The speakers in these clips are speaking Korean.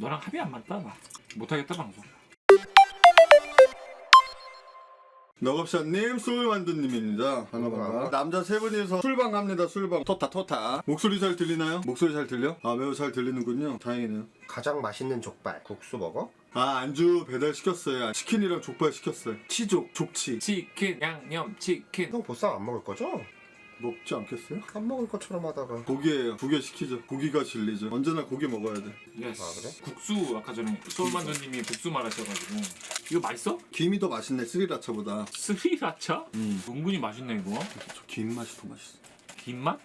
너랑 합이 안 맞다 나 못하겠다 방송 너겁샷님, 소울만두님입니다. 반가 반가. 남자 세 분이서 술방 갑니다. 술방. 토타 토타. 목소리 잘 들리나요? 목소리 잘 들려? 아 매우 잘 들리는군요. 다행이네요. 가장 맛있는 족발 국수 먹어? 아 안주 배달 시켰어요. 치킨이랑 족발 시켰어요. 치족, 족치. 치킨 양념 치킨 형 보쌈 안 먹을 거죠? 먹지 않겠어요? 안 먹을 것처럼 하다가 고기예요. 두개 시키죠. 고기가 진리죠. 언제나 고기 먹어야 돼. 예스 아, 그래? 국수 아까 전에 소울만두님이 국수 말하셔가지고 이거 맛있어? 김이 더 맛있네. 스리라차보다. 스리라차? 음. 은근히 맛있네 이거 저 김 맛이 더 맛있어. 김맛?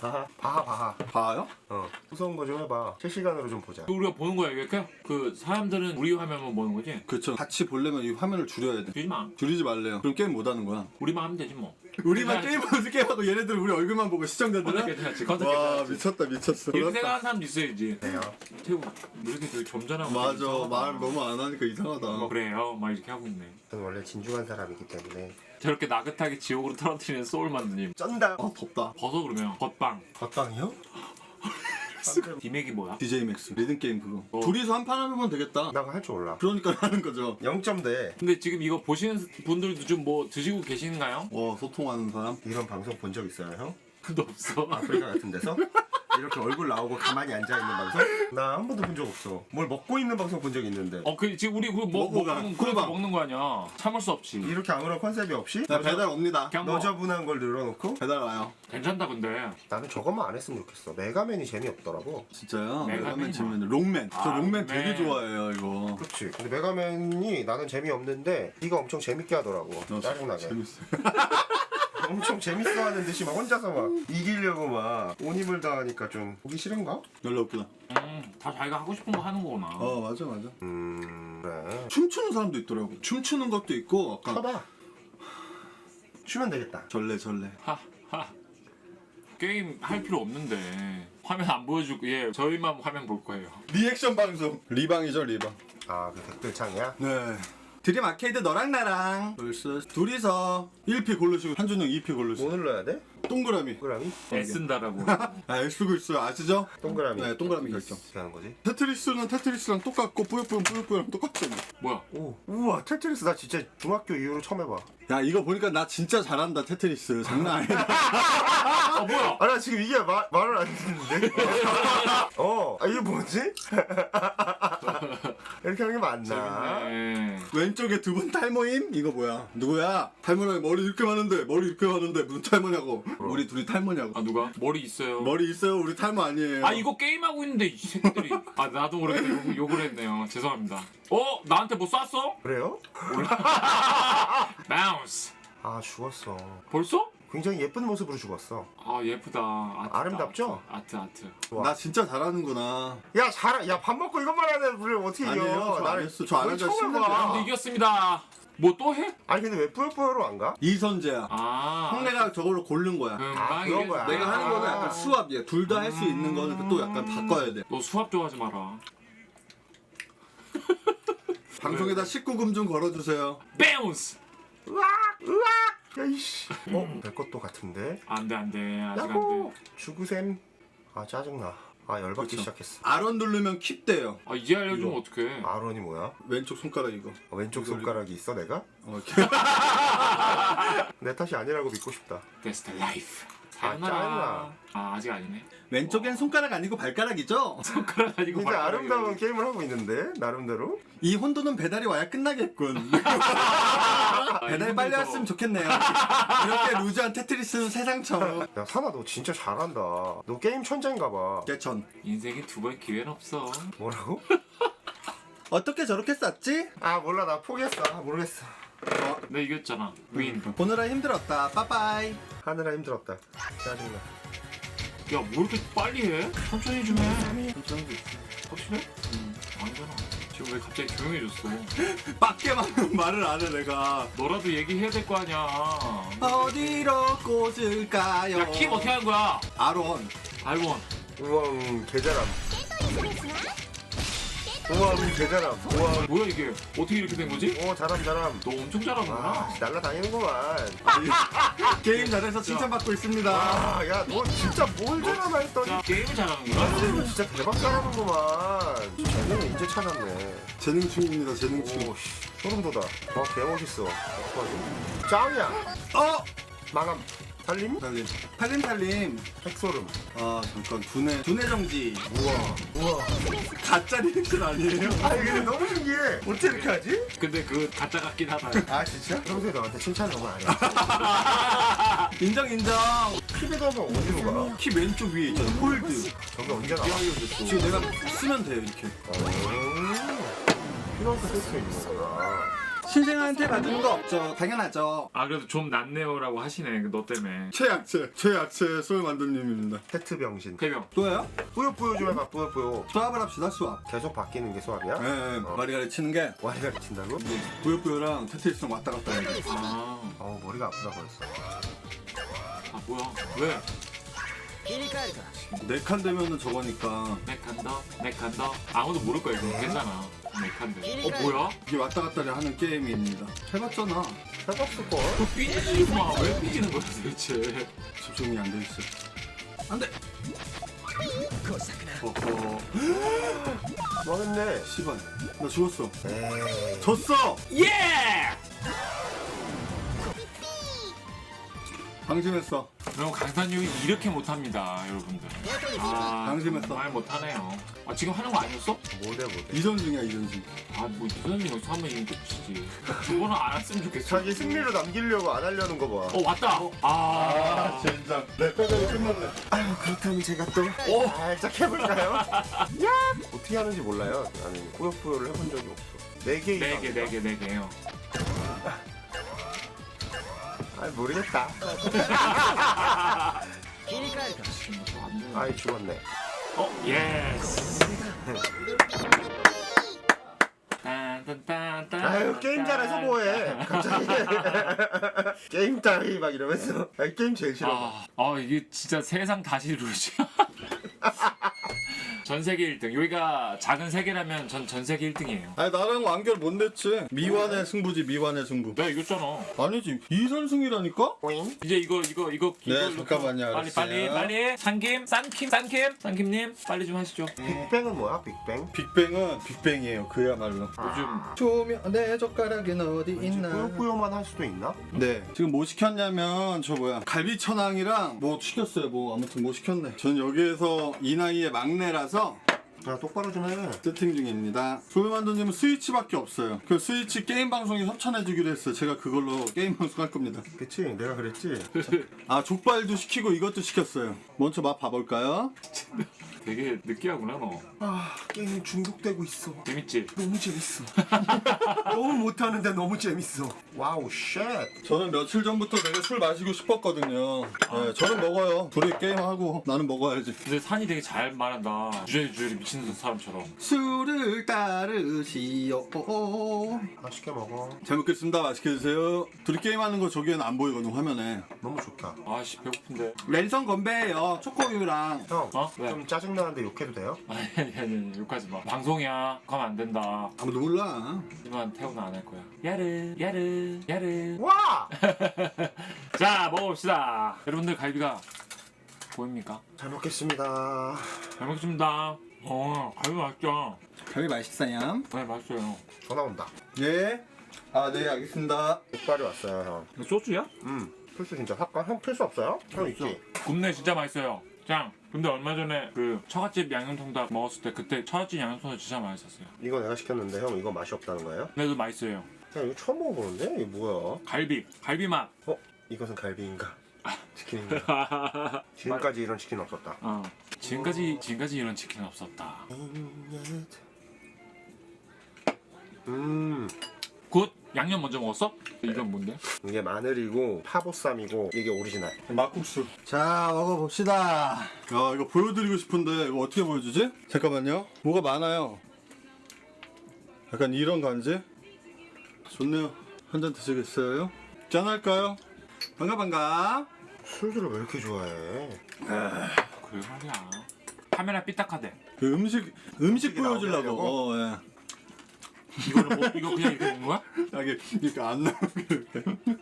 바하 바하 바하 봐요? 어 무서운 거 좀 해봐 실시간으로 좀 보자 우리가 보는 거야 이렇게? 그 사람들은 우리 화면만 보는 거지? 그렇죠. 같이 보려면 이 화면을 줄여야 돼. 주지 마 줄이지 말래요. 그럼 게임 못 하는 거야. 우리만 하면 되지 뭐 우리만 게임 하면서 게임하고 얘네들 우리 얼굴만 보고 시청자들은 괜찮지 컨택 와 괜찮지 미쳤다 미쳤어. 이렇게 생각하는 사람도 있어야지 네요 태우 이렇게 되게 점잖하고 맞아. 말 너무 안 하니까 뭐 이상하다. 그래요 막 이렇게 하고 있네 저는 원래 진중한 사람이기 때문에 저렇게 나긋하게 지옥으로 떨어뜨리는 소울만두님 쩐다 아 덥다. 벗어 그러면 겉방 겉방이요? 디맥이 뭐야? DJ 맥스 리듬 게임 그거. 어. 둘이서 한 판 하면 되겠다. 나 그거 할줄 몰라 그러니까 하는 거죠. 0점대 근데 지금 이거 보시는 분들도 좀 뭐 드시고 계신가요? 와 소통하는 사람. 이런 방송 본 적 있어요 형? 도 없어 아프리카 같은 데서? 이렇게 얼굴 나오고 가만히 앉아 있는 방송? 나 한 번도 본 적 없어 뭘 먹고 있는 방송 본 적 있는데 어, 그 지금 우리 그 뭐, 먹고 가. 먹는 그렇게 꿀밤. 먹는 거 아니야. 참을 수 없지. 이렇게 아무런 컨셉이 없이 나 배달 옵니다. 그냥 뭐 너저분한 걸 늘어놓고 배달 와요. 괜찮다 근데. 나는 저것만 안 했으면 좋겠어 메가맨이 재미없더라고 진짜요? 메가맨이 메가맨 뭐. 재밌는 롱맨. 저 아, 롱맨 롱맨. 되게 좋아해요 이거. 그렇지 근데 메가맨이 나는 재미없는데 네가 엄청 재밌게 하더라고 너 짜증나게 재밌어. 엄청 재밌어 하는 듯이 막 혼자서 막 이기려고 막 온 힘을 다하니까 좀 보기 싫은가? 연락 없구나. 음, 다 자기가 하고 싶은 거 하는 거구나. 어 맞아 맞아. 음 그래 춤추는 사람도 있더라고. 춤추는 것도 있고 약간 쳐봐 추면 되겠다 전래 전래. 하, 하. 게임 할 필요 없는데 화면 안 보여주고 예 저희만 화면 볼 거예요. 리액션 방송. 리방이죠 리방. 아 그 댓글창이야? 네. 드림 아케이드 너랑 나랑 벌써 둘이서 1피 고르시고 한준영 2피 고르시고 뭐 눌러야 돼? 동그라미 동그라미? 애쓴다라고. 아 애쓰고 있어요 아시죠? 동그라미 네 동그라미 결정 하는 거지? 테트리스는 테트리스랑 똑같고 뿌요뿌요 뿌요뿌요랑 똑같잖아 뭐야? 오 우와 테트리스 나 진짜 중학교 이후로 처음 해봐 야 이거 보니까 나 진짜 잘한다 테트리스 장난 아니다 어 뭐야? 아 나 지금 이게 마, 말을 안 듣는데 어 아, 이게 뭐지? 이렇게 하는 게 맞나? 재밌네. 왼쪽에 두 분 탈모임? 이거 뭐야 누구야? 탈모랑 머리 이렇게 많은데 머리 이렇게 많은데 무슨 탈모냐고 우리 둘이 탈모냐고 아 누가? 머리 있어요. 머리 있어요 우리 탈모 아니에요 아 이거 게임 하고 있는데 이 새끼들이. 아 나도 모르게 욕, 욕을 했네요. 죄송합니다. 어 나한테 뭐 쐈어? 그래요? 바운스. 아 죽었어 벌써? 굉장히 예쁜 모습으로 죽었어 아 예쁘다. 아트, 아름답죠? 아트 아트. 아트. 나 진짜 잘하는구나 야 잘, 야밥 먹고 이것만 하는데 우리 어떻게 이겨 아니에요, 저안 했어. 저안 우리 한지 처음 해봐. 근데 이겼습니다. 뭐 또 해? 아니 근데 왜 뿌요뿌요로 안 가? 이선재야 아. 형네가 저걸로 고른 거야 금방 아, 그런 거야. 내가 하는 거는 아. 약간 수압이야. 둘 다 할 수 있는 거는 또 약간 바꿔야 돼. 너 수압 좋아하지 마라. 방송에다 19금 좀 걸어주세요. 바운스. 으악 으악 야이씨 어? 될 것도 같은데 안돼 안돼 아직 야호 안돼. 주구샘 아 짜증나 아 열받기 그쵸. 시작했어 아론 누르면 킵 돼요. 아 이제 알려주면 이거. 어떡해. 아론이 뭐야? 왼쪽 손가락 이거. 어, 왼쪽 손가락이 있어 내가? 어, 이렇게. 내 탓이 아니라고 믿고 싶다 That's the life. 아, 사연하라. 짜증나. 아 아직 아니네. 왼쪽엔 손가락 아니고 발가락이죠? 손가락 아니고 굉장히 발가락이라고. 아름다운 게임을 하고 있는데 나름대로 이 혼돈은 배달이 와야 끝나겠군. 배달 빨리 이분들도- 왔으면 좋겠네요. 이렇게 루즈한 테트리스는 세상 처음. 야 사나 너 진짜 잘한다 너 게임 천재인가 봐 개천. 인생에 두 번 기회는 없어. 뭐라고? 어떻게 저렇게 쌌지? 아 몰라 나 포기했어 아, 모르겠어 나 이겼잖아. 윈. 보느라 힘들었다. 빠빠이. 하느라 힘들었다 짜증나 야, 뭐 이렇게 빨리 해? 천천히 좀 해. 확실해? 응. 아니잖아. 지금 왜 갑자기 조용해졌어? 밖에만 말을 안 해 내가. 너라도 얘기해야 될 거 아니야. 어디로 꽂을까요? 야, 킵 어떻게 하는 거야? 아론. 알원. 우왕 개잘함 우와 개잘함 우와 뭐야 이게 어떻게 이렇게 된 거지? 오 잘함 잘함 너 엄청 잘하는구나. 아 날라다니는구만 게임 잘해서 칭찬받고 있습니다. 아야너 진짜 뭘 잘하나 했더니 자, 게임을 잘하는구나. 너 진짜 대박 잘하는구만 재능 이제 찾았네 재능충입니다, 재능충. 오 씨, 소름 돋아 와 개멋있어 어떡하지? 짱이야 어! 망함 살림? 살림. 살림살림. 핵소름 아, 잠깐. 두뇌. 두뇌 정지. 우와 우와 가짜 리액션 아니에요? 아 이게 너무 신기해 어떻게 이렇게 하지? 근데 그 가짜 같긴 하다. 아 진짜? 평소에 너한테 칭찬 너무 안 해. 인정, 인정. 피비더가 어디로 가? 키 왼쪽 위에 있잖아. 홀드. 저기 언제 나? 지금 내가 쓰면 돼요, 이렇게. 피노한테 쓸수 있는 거구나. 신생아한테 받는 거 없죠. 당연하죠. 아 그래도 좀 낫네요라고 하시네. 그너 때문에. 최약체, 최약체 솔만두님입니다. 페트 병신. 해명. 또요? 뿌요뿌요 좀 해봐 뿌요뿌요. 수압을 합시다, 수압. 계속 바뀌는 게 수학이야? 예, 예. 어. 머리 가리치는 게 와리가 미친다고? 부요부요랑 테트리스랑 왔다 갔다 돼. 아, 어 머리가 아프다 벌써. 아 뭐야? 왜? 네칸 되면은 저거니까 맥한다, 맥한다. 아무도 모를 거야 이거. 괜찮아. 맥한데. 어 뭐야? 이게 왔다 갔다를 하는 게임입니다. 해봤잖아. 해봤을 걸. 그 삐지지 마. 왜 삐지는 거야 도대체? 집중이 안 돼 있어. 안 돼. 어허. 망했네. 씨발. 나 죽었어. 에이. 졌어. 예! 방심했어. 그럼 강산님이 이렇게 못합니다, 여러분들. 아, 방심했어. 정말 못하네요. 아 지금 하는 거 아니었어? 못해 못해. 이전 중이야 이전 중. 아뭐 이선님 여기서 하면 이거 붙이지. 저거는 안 했으면 좋겠어. 자기 승리를 남기려고 안 하려는 거 봐. 어 왔다. 아, 젠장. 내 빼빼기 끝났네. 아유 그렇다면 제가 또 살짝 해볼까요? 야 어떻게 하는지 몰라요. 나는 뿌요뿌요를 해본 적이 없어. 네 개. 네 개, 네 개, 네 개요. 모르겠다. 아이 죽었네. 어, 예스. 아유 게임 잘해서 뭐해 갑자기 게임 따위 막 이러면서 아 게임 제일 싫어 아, 아 이게 진짜 세상 다시 루지. 전 세계 1등. 여기가 작은 세계라면 전 전 세계 1등이에요. 아니 나랑 완결 못 냈지. 미완의 승부지 미완의 승부. 내가 이겼잖아. 아니지 이선승이라니까? 오잉? 이제 이거 이거 이거 네, 이거 잠깐만요, 빨리 알았어요. 빨리 빨리 산김 싼킴 싼킴 싼킴님 빨리 좀 하시죠. 빅뱅은 뭐야 빅뱅? 빅뱅은 빅뱅이에요. 그야말로. 요즘 조명 내 젓가락엔 어디 있나? 뿌요뿌요만 할 수도 있나? 네. 지금 뭐 시켰냐면 저 뭐야 갈비천왕이랑 뭐 시켰어요. 뭐 아무튼 뭐 시켰네. 전 여기에서 이 나이의 막내라서 야 똑바로 좀 해 세팅 중입니다. 조용만두님은 스위치밖에 없어요. 그 스위치 게임 방송에 협찬해주기로 했어요. 제가 그걸로 게임 방송 할 겁니다. 그치 내가 그랬지 아 족발도 시키고 이것도 시켰어요. 먼저 맛 봐볼까요? 되게 느끼하구나 너. 아 게임 중독되고 있어 재밌지? 너무 재밌어 너무 못하는데 너무 재밌어 와우 쉣 저는 며칠 전부터 되게 술 마시고 싶었거든요. 네, 저는 먹어요. 둘이 게임하고 나는 먹어야지. 근데 산이 되게 잘 말한다. 주저리 주저리 미친 사람처럼. 술을 따르시오. 맛있게 먹어 잘 먹겠습니다. 맛있게 드세요. 둘이 게임하는 거 저기에는 안 보이거든 화면에. 너무 좋다 아씨 배고픈데. 랜선 건배예요. 초코우유랑. 형 어? 왜? 좀 짜증 나는데 욕해도 돼요? 아니 아니 아니 욕하지 마. 방송이야. 가면 안 된다. 아무도 몰라. 하지만 태우는 안 할 거야. 야르 야르 야르. 와! 자 먹어봅시다. 여러분들 갈비가 보입니까? 잘 먹겠습니다 잘 먹겠습니다. 어 갈비 맛있죠? 갈비 맛있어요. 네 맛있어요. 전화 온다 예. 아, 네, 알겠습니다. 족발이 왔어요 이거 소주야? 형음 필수 진짜 살까? 형 필수 없어요? 형 있지? 굽네 진짜 맛있어요. 짱. 근데 얼마 전에 그 처갓집 양념통닭 먹었을 때 그때 처갓집 양념통닭 진짜 맛있었어요. 이거 내가 시켰는데 형 이거 맛이 없다는 거예요? 근데도 맛있어요. 형 이거 처음 먹어보는데? 이게 뭐야? 갈비, 갈비 맛. 어? 이것은 갈비인가? 치킨인가? 지금까지 이런 치킨 없었다 어. 지금까지 지금까지 이런 치킨 없었다. 음 굿. 양념 먼저 먹었어? 이건 뭔데? 이게 마늘이고 파보쌈이고 이게 오리지널 막국수. 자, 먹어봅시다. 야, 이거 보여드리고 싶은데 이거 어떻게 보여주지? 잠깐만요. 뭐가 많아요. 약간 이런感じ? 좋네요. 한 잔 드시겠어요? 짠할까요? 반가 반가. 술들을 왜 이렇게 좋아해? 그래 말이야. 카메라 삐딱하대. 그 음식 음식 보여주려고. 어, 예. 이거를 뭐, 이거 그냥 이렇게 먹는 거야? 아, 이게 이렇게 안 나오게.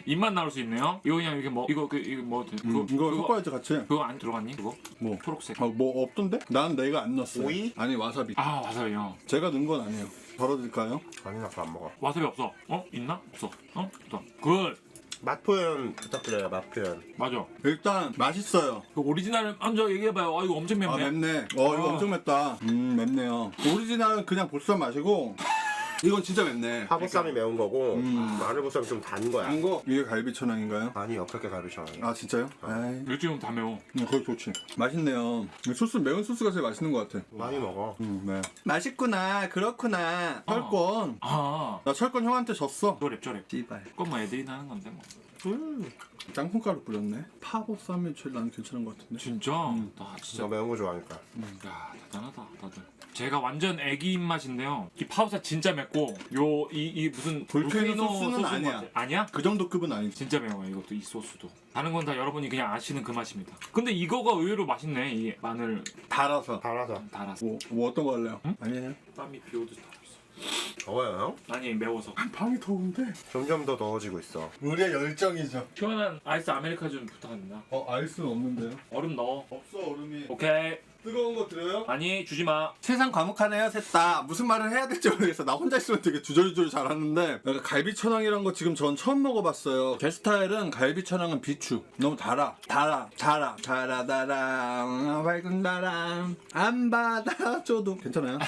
입만 나올 수 있네요. 이거 그냥 이렇게 뭐 이거 그 이거 뭐 음, 그거 이거 그거 섞어야지 같이. 그거 안 들어갔니? 그거 뭐? 초록색. 아, 뭐 없던데? 난 내가 안 넣었어. 오이? 아니 와사비. 아 와사비요. 제가 넣은 건 아니에요. 덜어드릴까요? 아니 나도 안 먹어. 와사비 없어. 어 있나? 없어. 어 없어. 굿. 맛 표현 부탁드려요. 맛 표현. 맞아. 일단 맛있어요. 그 오리지널 먼저 얘기해봐요. 아 이거 엄청 맵네. 아 맵네. 어 이거 아. 엄청 맵다. 음 맵네요. 오리지널은 그냥 보쌈 마시고 이건 진짜 맵네. 파보쌈이 매운 거고 음. 마늘보쌈이 좀 단 거야. 단 거? 이게 갈비 천왕인가요? 아니 옆에 게 갈비처럼. 아 진짜요? 에이. 이거 지금 다 매워. 음, 그거 좋지. 맛있네요. 소스 매운 소스가 제일 맛있는 것 같아. 많이 먹어. 음, 네. 맛있구나. 그렇구나. 철권. 아 나 철권 형한테 졌어. 쪼랩 쪼랩. 씨발. 그건 뭐 애들이 하는 건데 뭐. 음. 땅콩가루 뿌렸네. 파보쌈이 제일 나는 괜찮은 것 같은데. 진짜? 음. 나 진짜 매운 거 좋아하니까. 야 대단하다 다들. 제가 완전 애기 입맛인데요. 이 파우사 진짜 맵고 요 이 이 무슨 볼케이노 소스는 소스인 것 아니야. 같아. 아니야? 그 정도 급은 아니지. 진짜 매워요 이것도 이 소스도. 다른 건 다 여러분이 그냥 아시는 그 맛입니다. 근데 이거가 의외로 맛있네 이 마늘 달아서. 달아서. 달아서. 뭐, 뭐 어떤 거 할래요? 응? 아니에요. 땀이 비 오듯 하고 있어. 더워요 형? 아니 매워서. 방이 더운데. 점점 더 더워지고 있어. 우리의 열정이죠. 시원한 아이스 아메리카 좀 부탁합니다. 어 아이스는 없는데요. 얼음 넣어. 없어 얼음이. 오케이. 뜨거운 거 드려요? 아니 주지 마. 세상 과묵하네요 셋다 무슨 말을 해야 될지 모르겠어 나 혼자 있으면 되게 주저주저 잘하는데 약간 갈비천왕이란 거 지금 전 처음 먹어봤어요 제 스타일은 갈비천왕은 비추 너무 달아 달아 달아 달아 달아 밝은 바람 안 받아줘도 괜찮아요?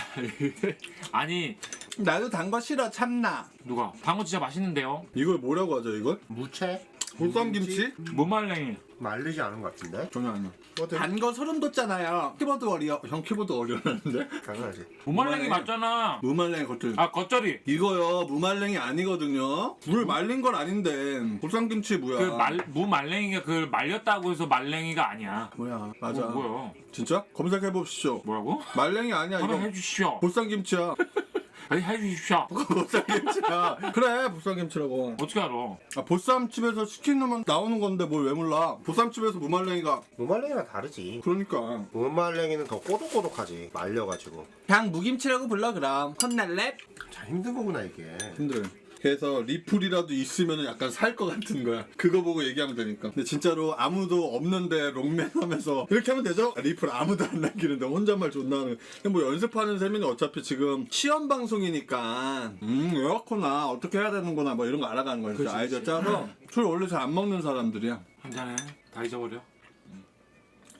아니 나도 단 거 싫어 참나 누가? 방어 진짜 맛있는데요. 이걸 뭐라고 하죠 이걸? 무채? 보쌈김치? 무말랭이. 말리지 않은 것 같은데? 전혀 아니야 뭐든 단 거 소름 돋잖아요 키보드 어려 형 키보드 어려웠는데 당연하지. 무말랭이 무말랭이. 맞잖아. 무말랭이 겉을 아 겉절이. 이거요 무말랭이 아니거든요 물 말린 건 아닌데 보쌈김치 뭐야 그 말 무말랭이가 그 말렸다고 해서 말랭이가 아니야. 뭐야 맞아 뭐, 뭐야? 진짜? 검색해 보십시오 뭐라고? 말랭이 아니야 이거 해주십시오. 보쌈김치야 아니 해주십시오. 보쌈김치야 그래 보쌈김치라고 어떻게 알아? 아 보쌈집에서 시키면 나오는 건데 뭘 왜 몰라 보쌈집에서 무말랭이가 무말랭이랑 다르지. 그러니까 무말랭이는 더 꼬독꼬독하지. 말려가지고. 그냥 무김치라고 불러 그럼 혼날래? 자 힘든 거구나 이게. 힘들어요 그래서 리플이라도 있으면 약간 살 것 같은 거야. 그거 보고 얘기하면 되니까. 근데 진짜로 아무도 없는데 롱맨 하면서 이렇게 하면 되죠? 아, 리플 아무도 안 남기는데 혼잣말 존나 하는 뭐 연습하는 셈이니 어차피 지금 시험 방송이니까. 음 이렇구나. 어떻게 해야 되는구나. 뭐 이런 거 알아가는 거야 진짜 아이디어 짜서 술 원래 잘 안 먹는 사람들이야. 한 잔에. 다 잊어버려.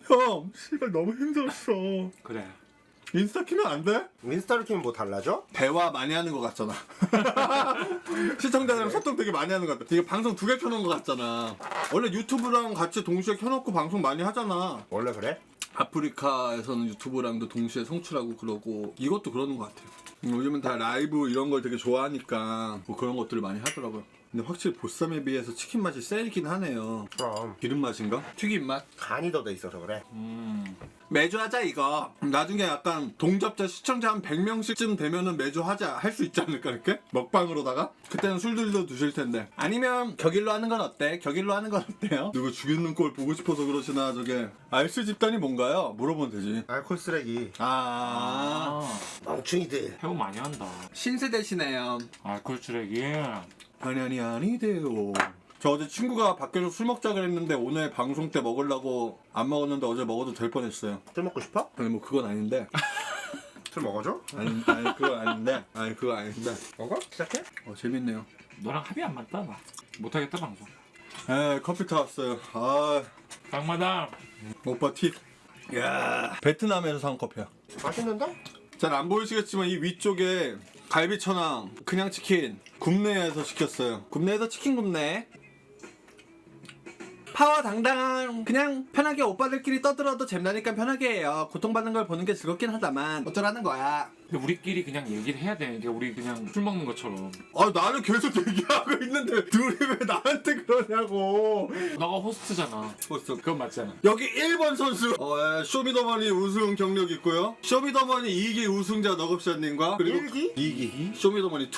형 씨발 너무 힘들었어. 그래. 인스타 키면 안 돼? 인스타를 키면 뭐 달라져? 대화 많이 하는 것 같잖아. 시청자들이랑 소통 되게 많이 하는 것 같아. 이게 방송 두 개 켜놓은 것 같잖아. 원래 유튜브랑 같이 동시에 켜놓고 방송 많이 하잖아. 원래 그래? 아프리카에서는 유튜브랑도 동시에 송출하고 그러고 이것도 그러는 것 같아요. 요즘은 다 라이브 이런 걸 되게 좋아하니까 뭐 그런 것들을 많이 하더라고요. 근데 확실히 보쌈에 비해서 치킨 맛이 세긴 하네요. 그럼 기름 맛인가? 튀김 맛? 간이 더 돼 있어서 그래. 음. 매주 하자 이거 나중에 약간 동접자 시청자 한 100명씩쯤 되면은 매주 하자 할 수 있지 않을까 이렇게? 먹방으로다가? 그때는 술들도 드실 텐데 아니면 격일로 하는 건 어때? 격일로 하는 건 어때요? 누구 죽이는 꼴 보고 싶어서 그러시나 저게 알스 집단이 뭔가요? 물어보면 되지 알콜 쓰레기. 아, 아 멍충이들. 해우 많이 한다. 신세대시네요 알콜 쓰레기. 아니 아니 아니대요 저 어제 친구가 밖에서 술 먹자 그랬는데 오늘 방송 때 먹으려고 안 먹었는데 어제 먹어도 될 뻔했어요 술 먹고 싶어? 아니 뭐 그건 아닌데 술 먹어줘? 아니, 아니 그건 아닌데 아니 그거 아닌데 먹어? 시작해? 어 재밌네요 너랑 합이 안 맞다 나. 못하겠다 방송. 에 커피 타왔어요 아 강마당. 오빠 팁 야, 베트남에서 산 커피야 맛있는데? 잘 안 보이시겠지만 이 위쪽에 갈비천왕 그냥 치킨 굽네에서 시켰어요. 굽네에서 치킨 굽네 파워 당당한 그냥 편하게 오빠들끼리 떠들어도 잼나니까 편하게 해요. 고통받는 걸 보는 게 즐겁긴 하다만 어쩌라는 거야 근데 우리끼리 그냥 얘기를 해야 돼. 이게 우리 그냥 술 먹는 것처럼. 아 나는 계속 얘기하고 있는데 둘이 왜 나한테 그러냐고 너가 호스트잖아. 벌써 그건 맞잖아. 여기 1번 선수 어, 예, 쇼미더머니 우승 경력 있고요 쇼미더머니 2기 우승자 너급샷님과 그리고 일기? 2기 쇼미더머니 2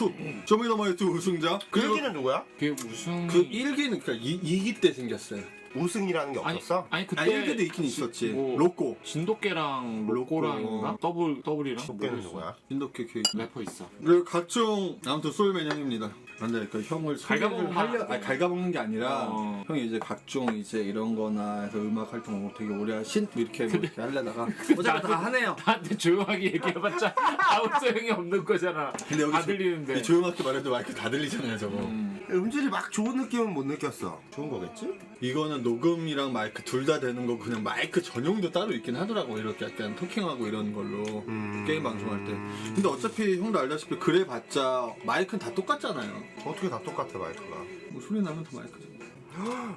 쇼미더머니 2 우승자 그리고 일기는 누구야? 그게 무슨 그 1기는 그러니까 2, 기때 생겼어요 우승이라는 게 아니 없었어? 아니 그때 아 1위도 있긴 있었지 뭐- 로꼬 진돗개랑 로꼬. 로꼬랑인가 더블 더블이랑 모르겠어. 누구야? 인도케 케이크 래퍼 있어. 그리고 각종 아무튼 솔맨 형입니다. 근데 그 형을 소개를 갉아먹는 하려 거 아니 갉아먹는 게 아니라 어. 형이 이제 각종 이제 이런 거나 해서 음악 활동을 되게 오래 하신 뭐 이렇게 뭐 이렇게 하려다가 어차피 다 하네요. 나한테 조용하게 얘기해봤자 아무 소용이 없는 거잖아. 근데 여기 다 조- 들리는데. 이 조용하게 말해도 마이크 다 들리잖아요 저거. 음. 음질이 막 좋은 느낌은 못 느꼈어. 좋은 거겠지? 이거는 녹음이랑 마이크 둘 다 되는 거 그냥 마이크 전용도 따로 있긴 하더라고 이렇게 약간 토킹하고 이런 걸로 음. 게임 방송할 때. 근데 어차피 형도 알다시피 그래 봤자 마이크는 다 똑같잖아요. 어떻게 다 똑같아 마이크가? 뭐 소리 나면 더 마이크지.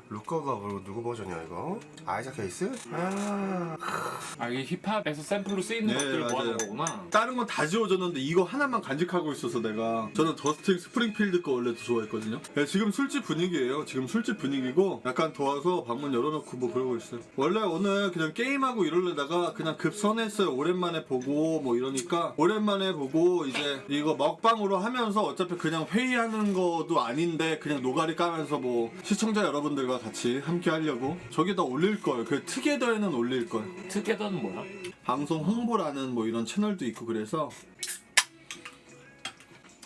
루커가 뭐 누구 버전이야 이거? 아이작 케이스? 아 아 이게 힙합에서 샘플로 쓰이는 네, 것들을 맞아요. 모아놓은 거구나. 다른 건 다 지워졌는데 이거 하나만 간직하고 있어서 내가 저는 더스팅 스프링필드 거 원래 더 좋아했거든요 야, 지금 술집 분위기예요 지금 술집 분위기고 약간 도와서 방문 열어놓고 뭐 그러고 있어요 원래 오늘 그냥 게임하고 이러려다가 그냥 급선했어요 오랜만에 보고 뭐 이러니까 오랜만에 보고 이제 이거 먹방으로 하면서 어차피 그냥 회의하는 것도 아닌데 그냥 노가리 까면서 뭐 시청자 여러분들과 같이 함께 하려고 저기다 올릴 걸그 특예더에는 올릴 걸 특혜던 뭐야? 방송 홍보라는 뭐 이런 채널도 있고 그래서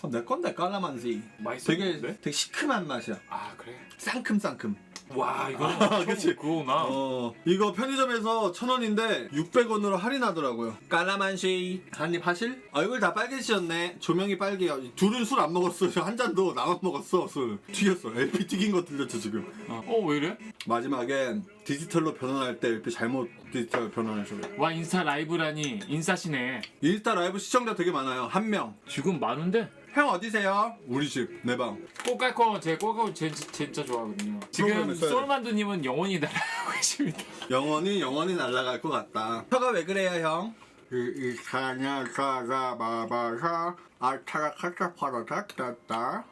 어, 내 건데 까라만지 맛있어. 되게 되게 시큼한 맛이야 아 그래. 쌍큼쌍큼 와 이거는 아, 좀 그치. 그거구나. 어 이거 편의점에서 천 원인데 600원으로 할인하더라고요 까라만시 한입 하실? 얼굴 다 빨개지셨네 조명이 빨개요 둘은 술 안 먹었어요 한 잔도 나만 먹었어 술 튀겼어 LP 튀긴 거 들렸죠 지금 어 왜 이래? 마지막에 디지털로 변환할 때 LP 잘못 디지털 변환해서 그래. 와 인스타 라이브라니 인싸시네. 인스타 라이브 시청자 되게 많아요 한 명 지금 많은데 형 어디세요? 우리 집, 내 방. 꼬깔코 제 꼬깔코 제, 진짜 좋아하거든요. 지금 프로그램에 써야 돼. 솔만두님은 영원히 날아가고 계십니다. 영원히 영원히 날아갈 것 같다. 혀가 왜 그래요, 형? 이 사냐 사가 바바사 아타가 카타 파라다 땄다.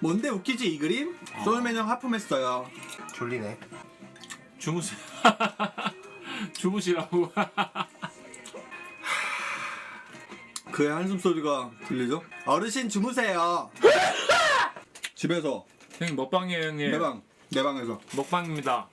뭔데 웃기지 이 그림? 솔맨 형 하품했어요. 졸리네. 주무시 주무시라고. 그의 한숨 소리가 들리죠? 어르신 주무세요. 집에서 형님 먹방이에요 형님. 내 방, 내 방에서. 먹방입니다.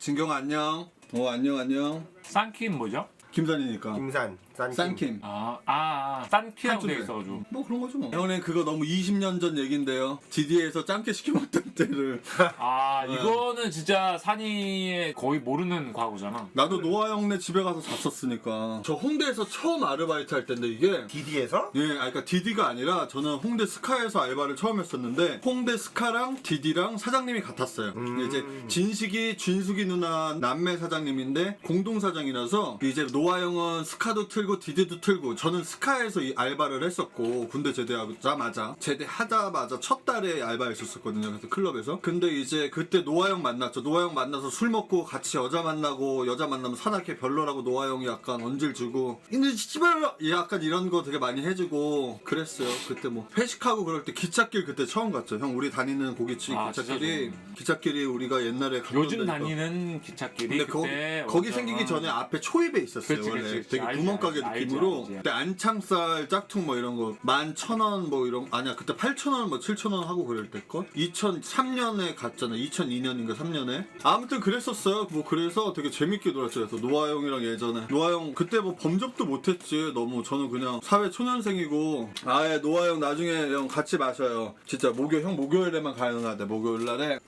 진경 안녕. 어 안녕 안녕. 쌍킴 뭐죠? 김산이니까. 김산, 싼킴. 아, 아, 아 한쪽에. 돼 있어가지고. 뭐 그런 거죠 뭐. 형님 그거 너무 20년 전 얘긴데요. DD에서 짱깨 시켜 먹던 때를 아, 네. 이거는 진짜 산이의 거의 모르는 과거잖아. 나도 노아 형네 집에 가서 잤었으니까 저 홍대에서 처음 아르바이트 할 때인데 이게 DD에서? 예, 아, 그러니까 DD가 아니라 저는 홍대 스카에서 알바를 처음 했었는데 홍대 스카랑 DD랑 사장님이 같았어요. 음. 이제 진식이 준숙이 누나 남매 사장님인데 공동 사장이라서 이제 노아 형은 스카도 틀고 DD도 틀고 저는 스카에서 이 알바를 했었고 군대 제대하자마자 제대하자마자 첫 달에 알바했었거든요. 그래서 클럽에서. 근데 이제 그때 노아 형 만났죠. 노아 형 만나서 술 먹고 같이 여자 만나고 여자 만나면 산악회 별로라고 노아 형이 약간 언질 주고 이제 씨발 약간 이런 거 되게 많이 해주고 그랬어요. 그때 뭐 회식하고 그럴 때 기찻길 그때 처음 갔죠. 형 우리 다니는 고깃집 아, 기찻길이. 기찻길이 우리가 옛날에 갔던 요즘. 다니는 기찻길이 근데 거, 그때 거기 생기기 전에 앞에 초입에 있었어요 그치, 원래 그치, 그치. 되게 구멍가 게 알지, 느낌으로 알지. 그때 안창살 짝퉁 뭐 이런 거만천원뭐 이런 아니야 그때 팔천 원뭐 칠천 원 하고 그럴 때거 2003년에 갔잖아. 2002년인가 3년에? 아무튼 그랬었어요. 뭐 그래서 되게 재밌게 놀았죠 그래서 노아 형이랑 예전에. 노아 형 그때 뭐 범접도 못했지. 너무 저는 그냥 사회 초년생이고 아예 노아 형 나중에 형 같이 마셔요. 진짜 목요일 형 목요일에만 가능하대. 목요일 날에.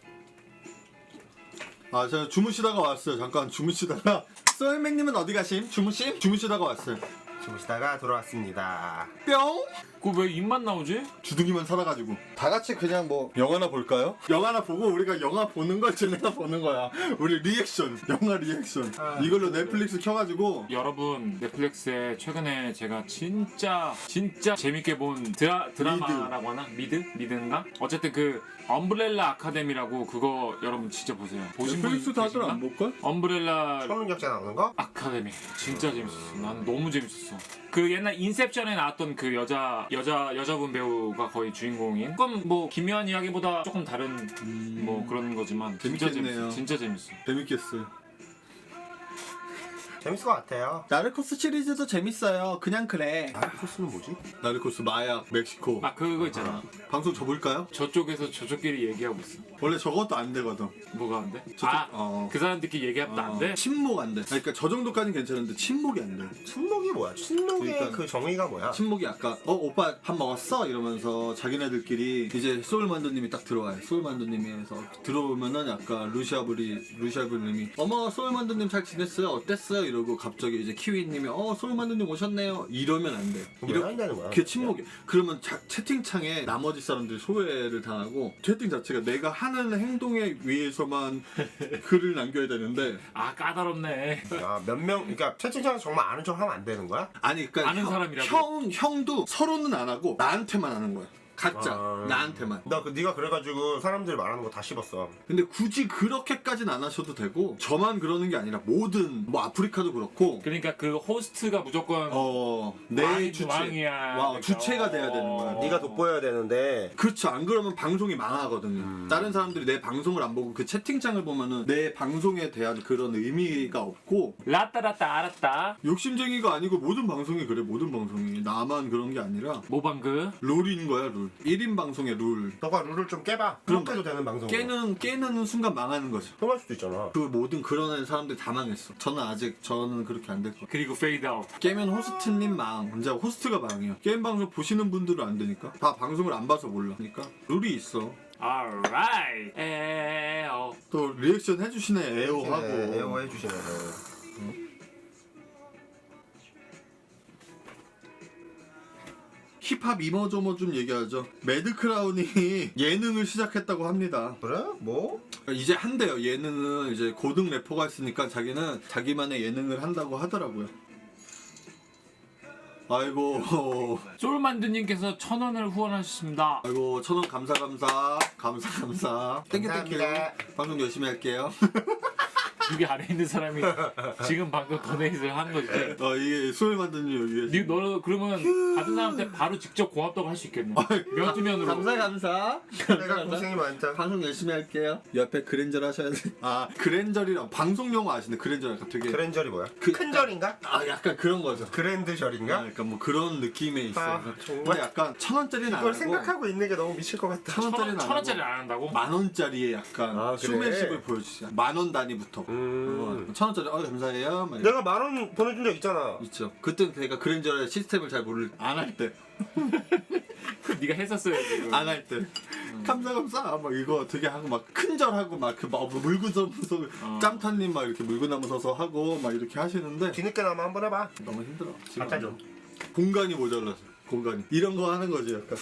아, 제가 주무시다가 왔어요. 잠깐 주무시다가. 썰맥님은 어디 가심? 주무심? 주무시다가 왔어요. 주무시다가 돌아왔습니다. 뿅! 그거 왜 입만 나오지? 주둥이만 살아가지고. 다 같이 그냥 뭐 영화나 볼까요? 영화나 보고 우리가 영화 보는 걸 쟤네가 보는 거야. 우리 리액션, 영화 리액션. 아, 이걸로 넷플릭스 켜가지고. 여러분 넷플릭스에 최근에 제가 진짜 진짜 재밌게 본 드라, 드라마라고 하나? 미드? 미드인가? 어쨌든 그 엄브렐라 아카데미라고 그거 여러분 진짜 보세요 보신 분 넷플릭스 다들 계신가? 안 볼걸? 엄브렐라 초능력자 나오는 거? 아카데미 진짜 재밌었어 난 너무 재밌었어 그 옛날 인셉션에 나왔던 그 여자 여자 여자분 배우가 거의 주인공인 조금 뭐 기묘한 이야기보다 조금 다른 뭐 그런 거지만 진짜 재밌겠네요. 재밌어 진짜 재밌어 재밌겠어요. 재밌을 것 같아요. 나르코스 시리즈도 재밌어요. 그냥 그래. 나르코스는 뭐지? 나르코스 마약 멕시코. 아 그거 있잖아. 방송 접을까요? 저쪽에서 저쪽끼리 얘기하고 있어. 원래 저것도 안 되거든. 뭐가 안 돼? 저쪽- 아, 어. 그 사람들끼리 얘기하면 안 돼? 침묵 안 돼. 그러니까 저 정도까지는 괜찮은데 침묵이 안 돼. 침묵이 뭐야? 침묵의 그러니까- 그 정의가 뭐야? 침묵이 아까 어 오빠 밥 먹었어 이러면서 자기네들끼리 이제 소울만두님이 딱 들어와요. 소울만두님에서 들어오면은 약간 루시아블이 루시아블님이 어머 소울만두님 잘 지냈어요? 어땠어요? 이러고 갑자기 이제 키위님이 어 소울만두님 오셨네요. 이러면 안 돼. 왜안 되는 거야? 그게 침묵이. 그러면 자- 채팅창에 나머지 사람들이 소외를 당하고 채팅 자체가 내가 하는 행동에 의해서만 글을 남겨야 되는데 아 까다롭네. 아, 몇 명, 그러니까 채팅창에서 정말 아는 척 하면 안 되는 거야? 아니 그러니까 아는 형, 사람이라도. 형 형도 서로는 안 하고 나한테만 하는 거야. 각자 아. 나한테만. 나 그 네가 그래가지고 사람들이 말하는 거 다 씹었어. 근데 굳이 그렇게까지는 안 하셔도 되고 저만 그러는 게 아니라 모든 뭐 아프리카도 그렇고 그러니까 그 호스트가 무조건 어내 왕이 주체 왕이야. 와 그러니까. 주체가 돼야 되는 거야. 어. 네가 돋보여야 되는데 그렇죠. 안 그러면 방송이 망하거든요. 다른 사람들이 내 방송을 안 보고 그 채팅창을 보면은 내 방송에 대한 그런 의미가 없고 라따라따 알았다. 욕심쟁이가 아니고 모든 방송이 그래. 모든 방송이 나만 그런 게 아니라 모방그 룰인 거야 룰. 1인 방송의 룰. 너가 룰을 좀 깨봐. 그럼 그렇게도 되는 방송. 깨는 깨는 순간 망하는 거죠. 통할 수도 있잖아. 그 모든 그런 사람들 다 망했어. 저는 아직 저는 그렇게 안 될 거. 그리고 페이드 아웃. 깨면 호스트님 망. 이제 호스트가 망이야. 게임 방송 보시는 분들은 안 되니까. 다 방송을 안 봐서 몰라. 그러니까 룰이 있어. alright. 에어. 또 리액션 해주시네 에어 하고. 네, 에어 해주시네. 힙합 이머저머 좀 얘기하죠. 매드크라운이 예능을 시작했다고 합니다. 그래? 뭐? 이제 한대요. 예능은 이제 고등 래퍼가 있으니까 자기는 자기만의 예능을 한다고 하더라고요. 아이고, 솔만두님께서 천 원을 후원하셨습니다. 아이고 천원 감사 감사 감사 감사. 땡큐 땡큐. 감사합니다. 방송 열심히 할게요. 여기 아래 있는 사람이 지금 방금 도네이트를 하는 거지. 어 이게 수을 만드는 여기. 니너 그러면 받은 사람한테 바로 직접 고맙다고 할 수 있겠네. 면투면으로. 감사 감사. 내가 고생이 많다. 방송 열심히 할게요. 옆에 그랜저를 하셔야 돼. 아 그랜저리랑 방송 용어 아시네. 그랜저 약간 되게. 그랜절이 뭐야? 그- 큰 절인가? 아 약간 그런 거죠. 그랜드절인가? 아, 약간 뭐 그런 느낌에 있어요. 아, 정말? 근데 약간 천 원짜리는 안 이걸 하고 생각하고 있는 게 너무 미칠 것 같다. 천 원짜리는 천안 원짜리 안 한다고? 만 원짜리에 약간 아, 그래? 쇼맨십을 보여주시죠. 만원 단위부터. 음. 어, 천 원짜리 어 감사해요. 막 이렇게 내가 만 원 보내준 적 있잖아. 있죠. 그때 제가 그랜저의 시스템을 잘 모를 안 할 때. 네가 했었어야지. 안 할 때. 감사 감사 막 이거 되게 하고 막 큰절하고 막그 물고 서서 어. 짬타님 막 이렇게 물고 나무 서서 하고 막 이렇게 하시는데 뒤늦게 나면 한번 해봐. 너무 힘들어. 지금 갖다 줘. 공간이 모자라서 공간이 이런 거 하는 거지 약간.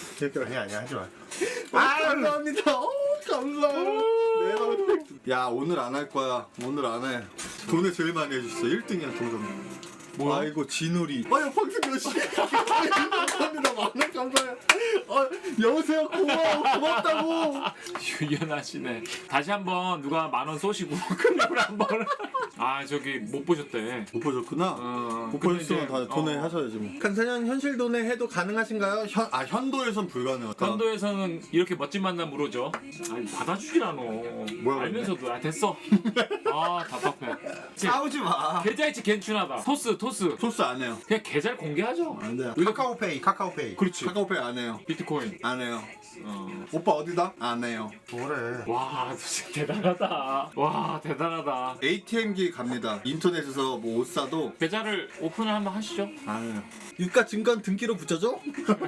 아니야 아니야 하지 마. 아 감사합니다. 어 감사해요. 네, 야 오늘 안 할 거야. 오늘 안 해. 돈을 제일 많이 해줬어. 1등이야 동성. 뭐야? 아이고 진우리. 아야 방송 열심히. 감사합니다. 만원 감사해요. 아 여보세요 고마워 고맙다고. 유연하시네. 다시 한번 누가 만 원 쏘시고 클럽을 한번. 아 저기 못 보셨대. 못 보셨구나. 어, 못 근데 보셨으면 이제, 다 돈에 어. 하셔야지 뭐. 간사냥 현실 돈에 해도 가능하신가요? 현, 아 현도에선 불가능하다. 현도에서는 이렇게 멋진 만남 물어줘. 아니 받아주질 않어. 뭐야, 알면서도 아 됐어. 아 답답해. 싸우지 마. 계좌이체 괜춘하다. 토스 토스. 소스 안 해요. 그냥 계좌를 공개하죠. 안 돼요. 카카오페이 카카오페이. 그렇지. 카카오페이 안 해요. 비트코인. 안 해요. 어. 오빠 어디다? 안 해요. 뭐래? 와 진짜 대단하다. 와 대단하다. ATM기 갑니다. 인터넷에서 뭐 옷 사도 계좌를 오픈을 한번 하시죠. 안 해요. 유가 증권 등기로 붙여줘?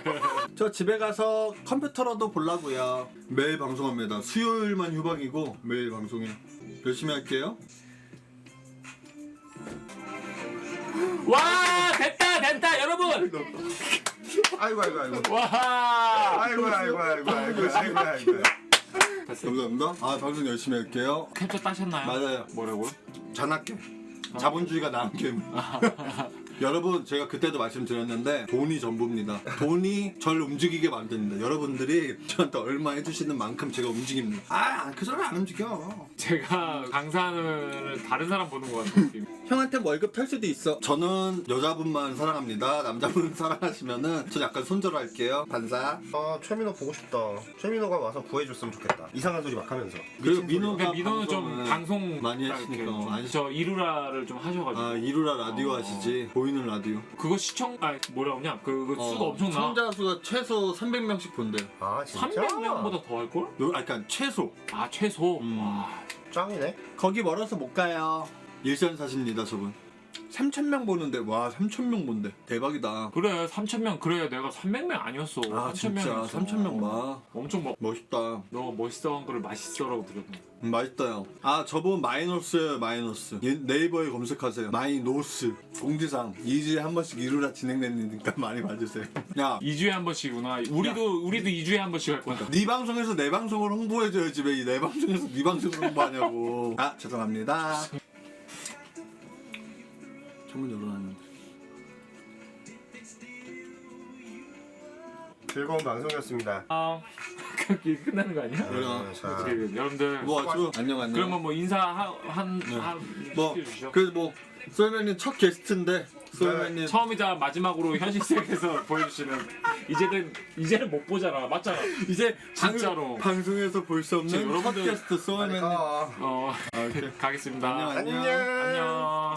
저 집에 가서 컴퓨터라도 보려고요. 매일 방송합니다. 수요일만 휴방이고 매일 방송해. 열심히 할게요. 와 됐다 됐다 여러분. 아이고 아이고 아이고. 와. 아이고 아이고 아이고 아이고 아이고 아이고. 감사합니다. 아 방송 열심히 할게요. 캡처 따셨나요? 맞아요. 뭐라고요? 잔학게. 자본주의가 나은 게임. 여러분 제가 그때도 말씀드렸는데 돈이 전부입니다. 돈이 저를 움직이게 만듭니다. 여러분들이 저한테 얼마 해주시는 만큼 제가 움직입니다. 아그 사람 안 움직여. 제가 강산을 다른 사람 보는 것 같은 느낌. 형한테 월급 탈 수도 있어. 저는 여자분만 사랑합니다. 남자분 사랑하시면은 저 약간 손절할게요. 반사. 아 최민호 보고 싶다. 최민호가 와서 구해줬으면 좋겠다. 이상한 소리 막 하면서. 그리고 미친 민호- 소리. 근데 민호는 좀 방송을 방송 많이 이렇게 좀안 저 이루라를 좀 하셔가지고 아 이루라 라디오 어. 하시지 보이 는 라디오. 그거 시청 아 뭐라 그러냐 그, 그 수가 어, 엄청나. 청자 수가 최소 300명씩 본대요. 아 진짜? 300명보다 더 할 걸? 요- 아, 그러니까 최소. 아 최소. 음. 와. 짱이네. 거기 멀어서 못 가요. 일산 사십니다 저분. 3천 명 보는데 와 3천 명 본대. 대박이다. 그래 3천 명 그래 내가 300명 아니었어. 아 3,000 진짜 명이었어. 3천 명 봐. 엄청 뭐, 멋있다. 너 멋있어 한 거를 맛있어라고 들었네. 음, 맛있다요. 아 저분 마이너스예요 마이너스. 예, 네이버에 검색하세요. 마이노스. 공지상 2주에 한 번씩 이루라 진행되니까 많이 봐주세요. 야. 2주에 한 번씩이구나. 우리도 우리도 2주에 한 번씩 할 거야. 네 방송에서 내 방송을 홍보해줘야지 왜 내 방송에서 네 방송을 홍보하냐고 아 죄송합니다 창문 열어놨는데 즐거운 방송이었습니다. 아 그게 끝나는 거 아니야? 그래요. 네, 자, 그, 여러분들 뭐 아주 안녕 안녕 그러면 뭐 인사 한한 뭐 시켜주시죠. 그래도 뭐 썰맨님 첫 게스트인데 썰맨님 처음이자 마지막으로 현실 세계에서 보여주시는 이제는 이제는 못 보잖아 맞잖아 이제 진짜로. 방, 방송에서 볼 수 없는 진짜 첫 여러분들- 게스트 썰맨님 가. 어 아, 오케이. 가겠습니다 안녕 안녕 안녕. 안녕